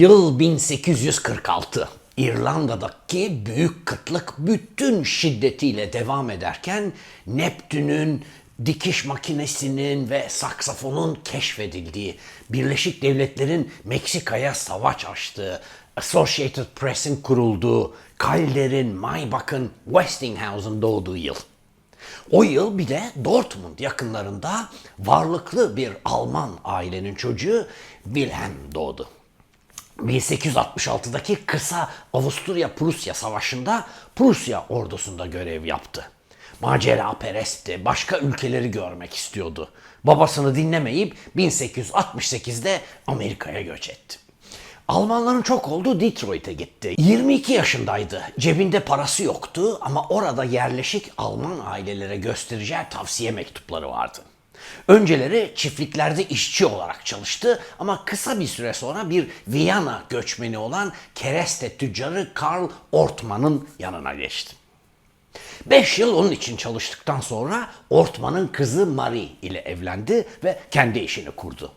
Yıl 1846. İrlanda'daki büyük kıtlık bütün şiddetiyle devam ederken Neptün'ün dikiş makinesinin ve saksafonun keşfedildiği, Birleşik Devletler'in Meksika'ya savaş açtığı, Associated Press'in kurulduğu, Calder'in, Maybach'ın, Westinghouse'un doğduğu yıl. O yıl bir de Dortmund yakınlarında varlıklı bir Alman ailenin çocuğu Wilhelm doğdu. 1866'daki kısa Avusturya-Prusya Savaşı'nda Prusya ordusunda görev yaptı. Macera perestti, başka ülkeleri görmek istiyordu. Babasını dinlemeyip 1868'de Amerika'ya göç etti. Almanların çok olduğu Detroit'e gitti. 22 yaşındaydı. Cebinde parası yoktu ama orada yerleşik Alman ailelere göstereceği tavsiye mektupları vardı. Önceleri çiftliklerde işçi olarak çalıştı ama kısa bir süre sonra bir Viyana göçmeni olan kereste tüccarı Karl Ortmann'ın yanına geçti. Beş yıl onun için çalıştıktan sonra Ortman'ın kızı Marie ile evlendi ve kendi işini kurdu.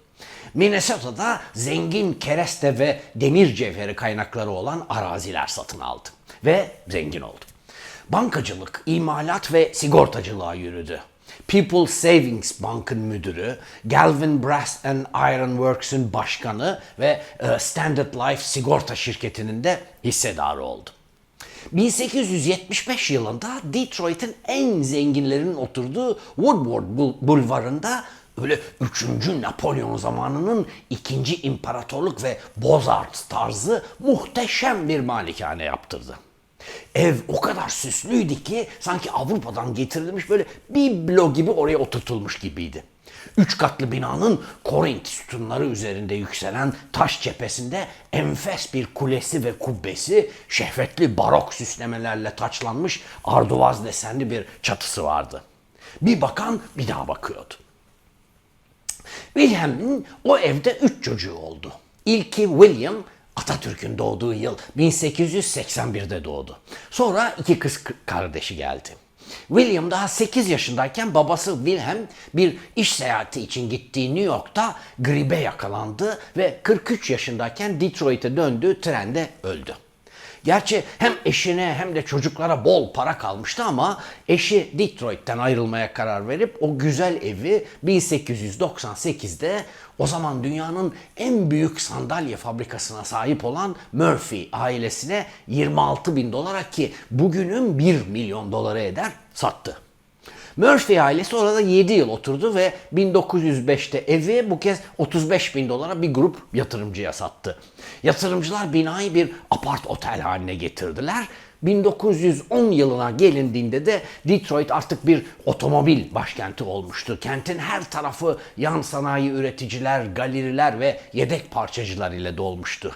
Minnesota'da zengin kereste ve demir cevheri kaynakları olan araziler satın aldı ve zengin oldu. Bankacılık, imalat ve sigortacılığa yürüdü. People Savings Bank'ın müdürü, Galvin Brass and Iron Works'ün başkanı ve e, Standard Life sigorta şirketinin de hissedarı oldu. 1875 yılında Detroit'in en zenginlerinin oturduğu Woodward Bul- Bulvarı'nda öyle 3. Napolyon zamanının 2. İmparatorluk ve Bozart tarzı muhteşem bir malikane yaptırdı. Ev o kadar süslüydü ki sanki Avrupa'dan getirilmiş böyle biblo gibi oraya oturtulmuş gibiydi. Üç katlı binanın Korint sütunları üzerinde yükselen taş cephesinde enfes bir kulesi ve kubbesi, şehvetli barok süslemelerle taçlanmış arduvaz desenli bir çatısı vardı. Bir bakan bir daha bakıyordu. Wilhelm'in o evde üç çocuğu oldu. İlki William Atatürk'ün doğduğu yıl 1881'de doğdu. Sonra iki kız kardeşi geldi. William daha 8 yaşındayken babası Wilhelm bir iş seyahati için gittiği New York'ta gribe yakalandı ve 43 yaşındayken Detroit'e döndüğü trende öldü. Gerçi hem eşine hem de çocuklara bol para kalmıştı ama eşi Detroit'ten ayrılmaya karar verip o güzel evi 1898'de o zaman dünyanın en büyük sandalye fabrikasına sahip olan Murphy ailesine 26 bin dolara ki bugünün 1 milyon dolara eder sattı. Murphy ailesi orada 7 yıl oturdu ve 1905'te evi bu kez 35 bin dolara bir grup yatırımcıya sattı. Yatırımcılar binayı bir apart otel haline getirdiler. 1910 yılına gelindiğinde de Detroit artık bir otomobil başkenti olmuştu. Kentin her tarafı yan sanayi üreticiler, galeriler ve yedek parçacılar ile dolmuştu.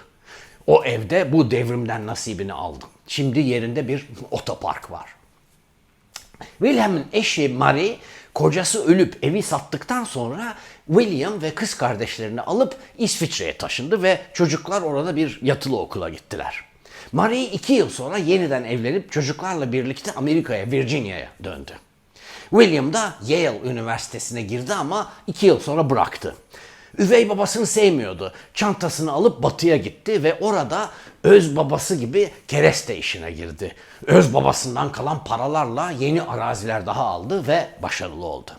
O evde bu devrimden nasibini aldı. Şimdi yerinde bir otopark var. Wilhelm'in eşi Marie kocası ölüp evi sattıktan sonra William ve kız kardeşlerini alıp İsviçre'ye taşındı ve çocuklar orada bir yatılı okula gittiler. Marie iki yıl sonra yeniden evlenip çocuklarla birlikte Amerika'ya, Virginia'ya döndü. William da Yale Üniversitesi'ne girdi ama iki yıl sonra bıraktı. Üvey babasını sevmiyordu. Çantasını alıp batıya gitti ve orada öz babası gibi kereste işine girdi. Öz babasından kalan paralarla yeni araziler daha aldı ve başarılı oldu.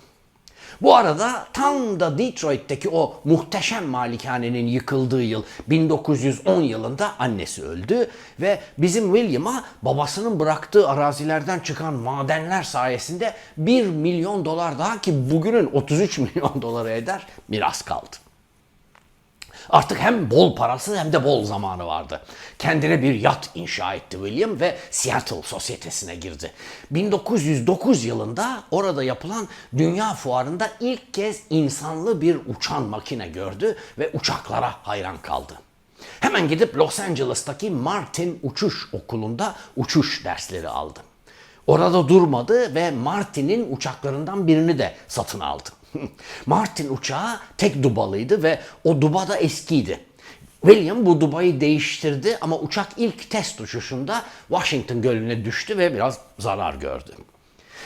Bu arada tam da Detroit'teki o muhteşem malikanenin yıkıldığı yıl 1910 yılında annesi öldü ve bizim William'a babasının bıraktığı arazilerden çıkan madenler sayesinde 1 milyon dolar daha ki bugünün 33 milyon doları eder miras kaldı. Artık hem bol parası hem de bol zamanı vardı. Kendine bir yat inşa etti William ve Seattle sosyetesine girdi. 1909 yılında orada yapılan dünya fuarında ilk kez insanlı bir uçan makine gördü ve uçaklara hayran kaldı. Hemen gidip Los Angeles'taki Martin Uçuş Okulu'nda uçuş dersleri aldı. Orada durmadı ve Martin'in uçaklarından birini de satın aldı. Martin uçağı tek dubalıydı ve o duba da eskiydi. William bu dubayı değiştirdi ama uçak ilk test uçuşunda Washington Gölü'ne düştü ve biraz zarar gördü.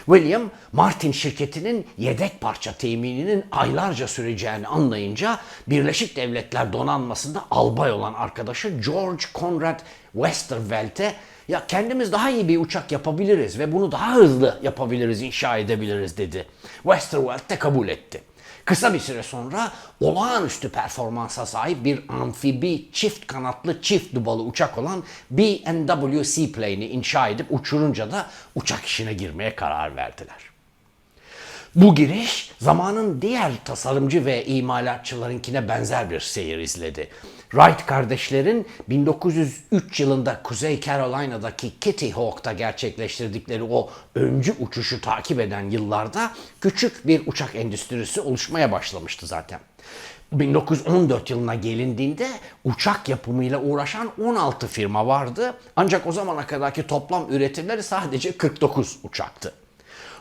William, Martin şirketinin yedek parça temininin aylarca süreceğini anlayınca Birleşik Devletler donanmasında albay olan arkadaşı George Conrad Westervelt'e ya kendimiz daha iyi bir uçak yapabiliriz ve bunu daha hızlı yapabiliriz, inşa edebiliriz dedi. Westervelt de kabul etti. Kısa bir süre sonra olağanüstü performansa sahip bir amfibi çift kanatlı çift dubalı uçak olan B&W Seaplane'i inşa edip uçurunca da uçak işine girmeye karar verdiler. Bu giriş zamanın diğer tasarımcı ve imalatçılarınkine benzer bir seyir izledi. Wright kardeşlerin 1903 yılında Kuzey Carolina'daki Kitty Hawk'ta gerçekleştirdikleri o öncü uçuşu takip eden yıllarda küçük bir uçak endüstrisi oluşmaya başlamıştı zaten. 1914 yılına gelindiğinde uçak yapımıyla uğraşan 16 firma vardı. Ancak o zamana kadarki toplam üretimleri sadece 49 uçaktı.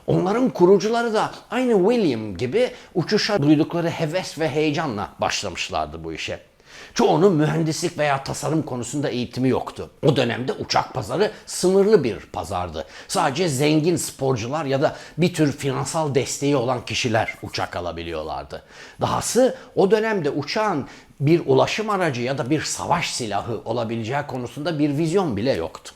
Onların kurucuları da aynı William gibi uçuşa duydukları heves ve heyecanla başlamışlardı bu işe. Çoğunun mühendislik veya tasarım konusunda eğitimi yoktu. O dönemde uçak pazarı sınırlı bir pazardı. Sadece zengin sporcular ya da bir tür finansal desteği olan kişiler uçak alabiliyorlardı. Dahası o dönemde uçağın bir ulaşım aracı ya da bir savaş silahı olabileceği konusunda bir vizyon bile yoktu.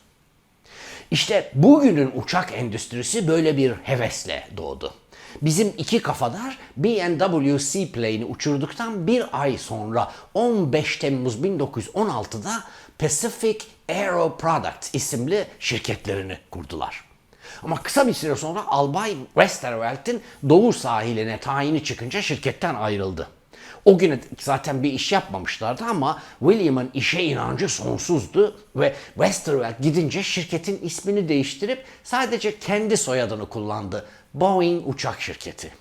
İşte bugünün uçak endüstrisi böyle bir hevesle doğdu. Bizim iki kafadar B&W Seaplane'i uçurduktan bir ay sonra 15 Temmuz 1916'da Pacific Aero Products isimli şirketlerini kurdular. Ama kısa bir süre sonra Albay Westervelt'in doğu sahiline tayini çıkınca şirketten ayrıldı. O güne zaten bir iş yapmamışlardı ama William'ın işe inancı sonsuzdu ve Westervelt gidince şirketin ismini değiştirip sadece kendi soyadını kullandı. Boeing Uçak Şirketi.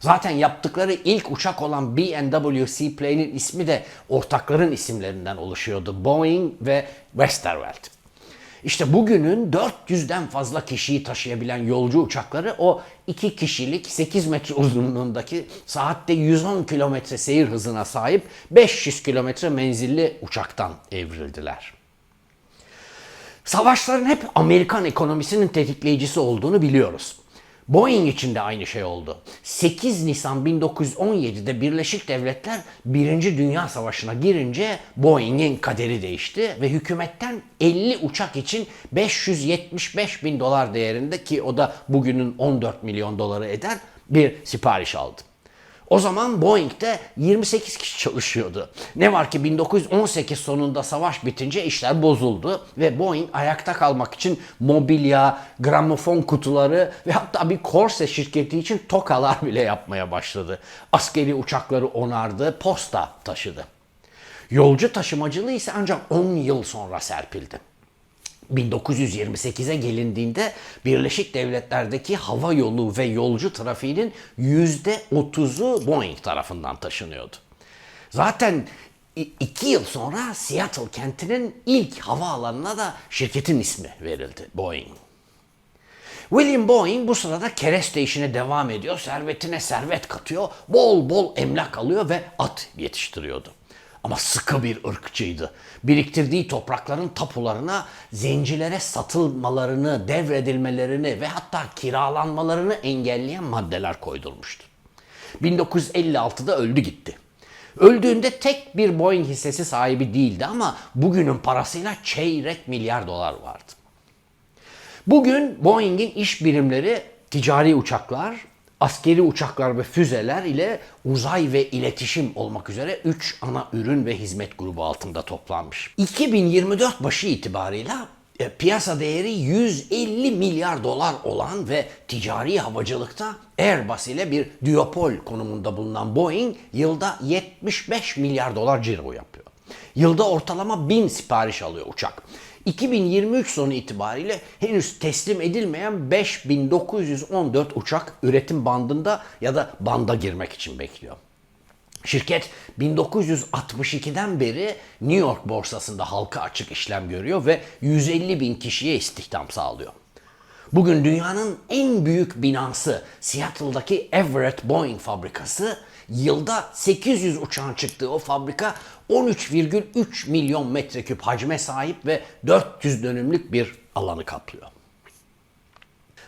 Zaten yaptıkları ilk uçak olan B&W Seaplane'in ismi de ortakların isimlerinden oluşuyordu. Boeing ve Westervelt. İşte bugünün 400'den fazla kişiyi taşıyabilen yolcu uçakları o 2 kişilik 8 metre uzunluğundaki saatte 110 kilometre seyir hızına sahip 500 kilometre menzilli uçaktan evrildiler. Savaşların hep Amerikan ekonomisinin tetikleyicisi olduğunu biliyoruz. Boeing için de aynı şey oldu. 8 Nisan 1917'de Birleşik Devletler 1. Dünya Savaşı'na girince Boeing'in kaderi değişti ve hükümetten 50 uçak için 575 bin dolar değerinde ki o da bugünün 14 milyon doları eder bir sipariş aldı. O zaman Boeing'de 28 kişi çalışıyordu. Ne var ki 1918 sonunda savaş bitince işler bozuldu ve Boeing ayakta kalmak için mobilya, gramofon kutuları ve hatta bir korse şirketi için tokalar bile yapmaya başladı. Askeri uçakları onardı, posta taşıdı. Yolcu taşımacılığı ise ancak 10 yıl sonra serpildi. 1928'e gelindiğinde Birleşik Devletler'deki hava yolu ve yolcu trafiğinin %30'u Boeing tarafından taşınıyordu. Zaten iki yıl sonra Seattle kentinin ilk havaalanına da şirketin ismi verildi Boeing. William Boeing bu sırada kereste işine devam ediyor, servetine servet katıyor, bol bol emlak alıyor ve at yetiştiriyordu. Ama sıkı bir ırkçıydı. Biriktirdiği toprakların tapularına zencilere satılmalarını, devredilmelerini ve hatta kiralanmalarını engelleyen maddeler koydurmuştu. 1956'da öldü gitti. Öldüğünde tek bir Boeing hissesi sahibi değildi ama bugünün parasıyla çeyrek milyar dolar vardı. Bugün Boeing'in iş birimleri ticari uçaklar, askeri uçaklar ve füzeler ile uzay ve iletişim olmak üzere 3 ana ürün ve hizmet grubu altında toplanmış. 2024 başı itibarıyla e, piyasa değeri 150 milyar dolar olan ve ticari havacılıkta Airbus ile bir duopol konumunda bulunan Boeing yılda 75 milyar dolar ciro yapıyor. Yılda ortalama 1000 sipariş alıyor uçak. 2023 sonu itibariyle henüz teslim edilmeyen 5914 uçak üretim bandında ya da banda girmek için bekliyor. Şirket 1962'den beri New York borsasında halka açık işlem görüyor ve 150 bin kişiye istihdam sağlıyor. Bugün dünyanın en büyük binası Seattle'daki Everett Boeing fabrikası yılda 800 uçağın çıktığı o fabrika 13,3 milyon metreküp hacme sahip ve 400 dönümlük bir alanı kaplıyor.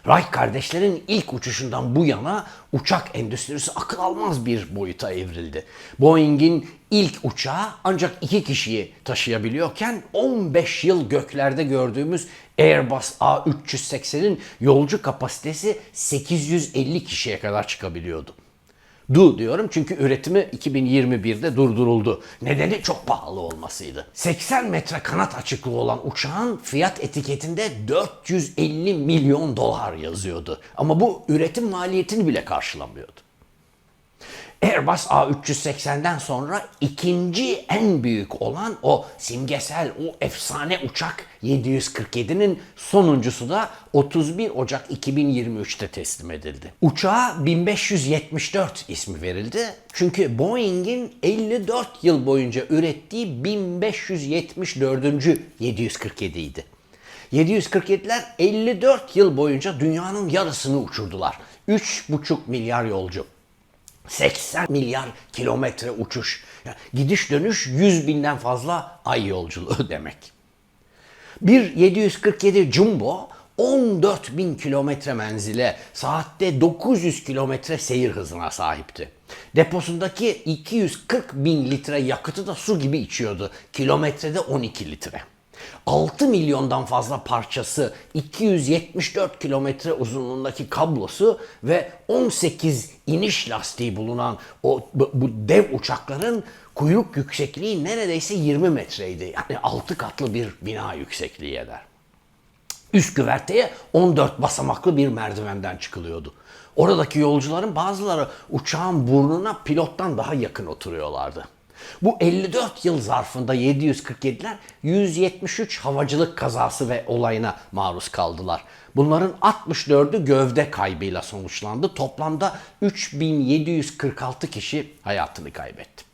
Wright kardeşlerin ilk uçuşundan bu yana uçak endüstrisi akıl almaz bir boyuta evrildi. Boeing'in ilk uçağı ancak iki kişiyi taşıyabiliyorken 15 yıl göklerde gördüğümüz Airbus A380'in yolcu kapasitesi 850 kişiye kadar çıkabiliyordu. Du diyorum çünkü üretimi 2021'de durduruldu. Nedeni çok pahalı olmasıydı. 80 metre kanat açıklığı olan uçağın fiyat etiketinde 450 milyon dolar yazıyordu. Ama bu üretim maliyetini bile karşılamıyordu. Airbus A380'den sonra ikinci en büyük olan o simgesel, o efsane uçak 747'nin sonuncusu da 31 Ocak 2023'te teslim edildi. Uçağa 1574 ismi verildi. Çünkü Boeing'in 54 yıl boyunca ürettiği 1574. 747 idi. 747'ler 54 yıl boyunca dünyanın yarısını uçurdular. 3,5 milyar yolcu. 80 milyar kilometre uçuş. Yani gidiş dönüş 100 binden fazla ay yolculuğu demek. Bir 747 Jumbo 14 bin kilometre menzile, saatte 900 kilometre seyir hızına sahipti. Deposundaki 240 bin litre yakıtı da su gibi içiyordu. Kilometrede 12 litre. 6 milyondan fazla parçası, 274 kilometre uzunluğundaki kablosu ve 18 iniş lastiği bulunan o bu, dev uçakların kuyruk yüksekliği neredeyse 20 metreydi. Yani 6 katlı bir bina yüksekliği eder. Üst güverteye 14 basamaklı bir merdivenden çıkılıyordu. Oradaki yolcuların bazıları uçağın burnuna pilottan daha yakın oturuyorlardı. Bu 54 yıl zarfında 747'ler 173 havacılık kazası ve olayına maruz kaldılar. Bunların 64'ü gövde kaybıyla sonuçlandı. Toplamda 3746 kişi hayatını kaybetti.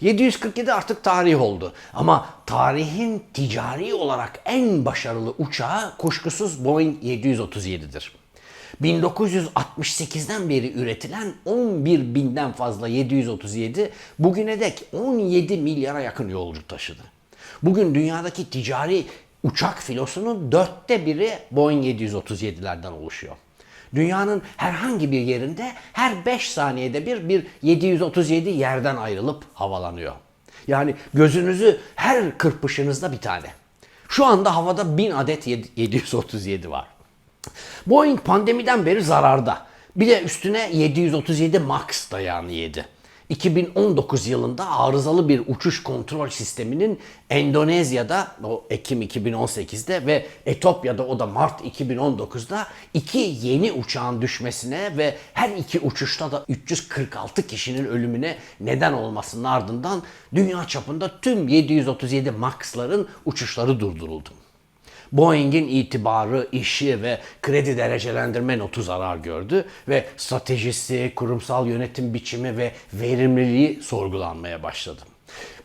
747 artık tarih oldu. Ama tarihin ticari olarak en başarılı uçağı kuşkusuz Boeing 737'dir. 1968'den beri üretilen 11 binden fazla 737 bugüne dek 17 milyara yakın yolcu taşıdı. Bugün dünyadaki ticari uçak filosunun dörtte biri Boeing 737'lerden oluşuyor. Dünyanın herhangi bir yerinde her 5 saniyede bir bir 737 yerden ayrılıp havalanıyor. Yani gözünüzü her kırpışınızda bir tane. Şu anda havada 1000 adet 737 var. Boeing pandemiden beri zararda. Bir de üstüne 737 MAX dayağını yedi. 2019 yılında arızalı bir uçuş kontrol sisteminin Endonezya'da o Ekim 2018'de ve Etopya'da o da Mart 2019'da iki yeni uçağın düşmesine ve her iki uçuşta da 346 kişinin ölümüne neden olmasının ardından dünya çapında tüm 737 MAX'ların uçuşları durduruldu. Boeing'in itibarı, işi ve kredi derecelendirme notu zarar gördü ve stratejisi, kurumsal yönetim biçimi ve verimliliği sorgulanmaya başladı.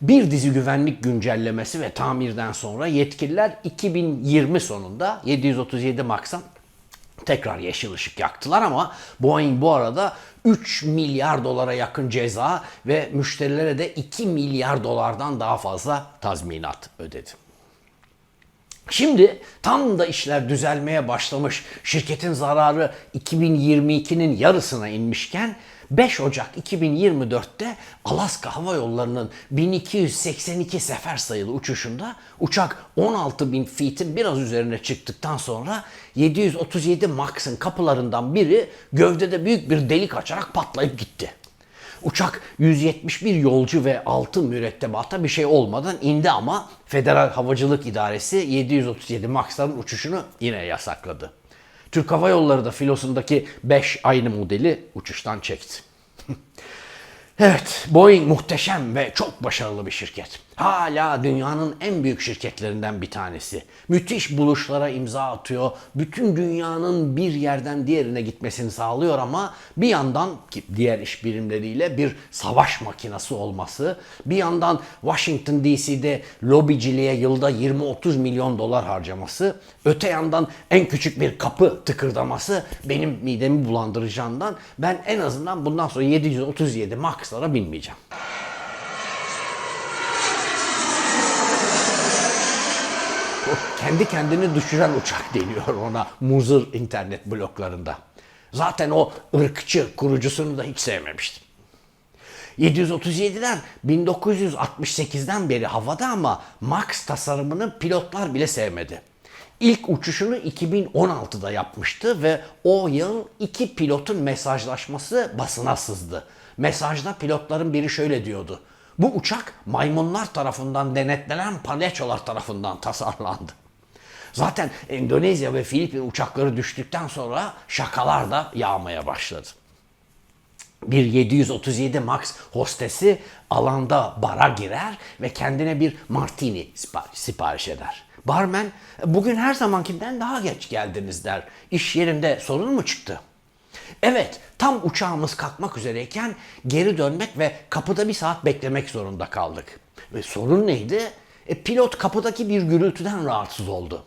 Bir dizi güvenlik güncellemesi ve tamirden sonra yetkililer 2020 sonunda 737 Max'a tekrar yeşil ışık yaktılar ama Boeing bu arada 3 milyar dolara yakın ceza ve müşterilere de 2 milyar dolardan daha fazla tazminat ödedi. Şimdi tam da işler düzelmeye başlamış, şirketin zararı 2022'nin yarısına inmişken 5 Ocak 2024'te Alaska Hava Yolları'nın 1282 sefer sayılı uçuşunda uçak 16 bin feet'in biraz üzerine çıktıktan sonra 737 Max'ın kapılarından biri gövdede büyük bir delik açarak patlayıp gitti. Uçak 171 yolcu ve 6 mürettebata bir şey olmadan indi ama Federal Havacılık İdaresi 737 Max'ların uçuşunu yine yasakladı. Türk Hava Yolları da filosundaki 5 aynı modeli uçuştan çekti. Evet, Boeing muhteşem ve çok başarılı bir şirket. Hala dünyanın en büyük şirketlerinden bir tanesi. Müthiş buluşlara imza atıyor. Bütün dünyanın bir yerden diğerine gitmesini sağlıyor ama bir yandan ki diğer iş birimleriyle bir savaş makinası olması, bir yandan Washington DC'de lobiciliğe yılda 20-30 milyon dolar harcaması, öte yandan en küçük bir kapı tıkırdaması benim midemi bulandıracağından ben en azından bundan sonra 737 Max'lara binmeyeceğim. Kendi kendini düşüren uçak deniyor ona muzır internet bloklarında. Zaten o ırkçı kurucusunu da hiç sevmemiştim. 737'ler 1968'den beri havada ama Max tasarımını pilotlar bile sevmedi. İlk uçuşunu 2016'da yapmıştı ve o yıl iki pilotun mesajlaşması basına sızdı. Mesajda pilotların biri şöyle diyordu. Bu uçak maymunlar tarafından denetlenen palyaçolar tarafından tasarlandı. Zaten Endonezya ve Filipin uçakları düştükten sonra şakalar da yağmaya başladı bir 737 Max hostesi alanda bara girer ve kendine bir martini sipariş, eder. Barmen bugün her zamankinden daha geç geldiniz der. İş yerinde sorun mu çıktı? Evet tam uçağımız kalkmak üzereyken geri dönmek ve kapıda bir saat beklemek zorunda kaldık. Ve sorun neydi? E, pilot kapıdaki bir gürültüden rahatsız oldu.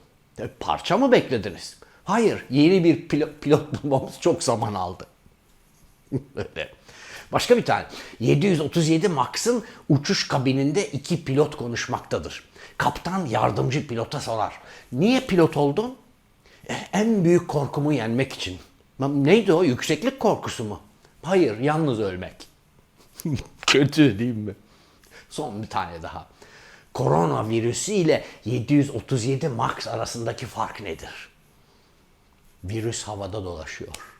Parça mı beklediniz? Hayır yeni bir pilot, pilot bulmamız çok zaman aldı. Öyle. Başka bir tane. 737 Max'ın uçuş kabininde iki pilot konuşmaktadır. Kaptan yardımcı pilota sorar. Niye pilot oldun? "E, En büyük korkumu yenmek için. "Lan Neydi o? Yükseklik korkusu mu? Hayır, yalnız ölmek. Kötü değil mi? Son bir tane daha. Koronavirüsü ile 737 Max arasındaki fark nedir? Virüs havada dolaşıyor.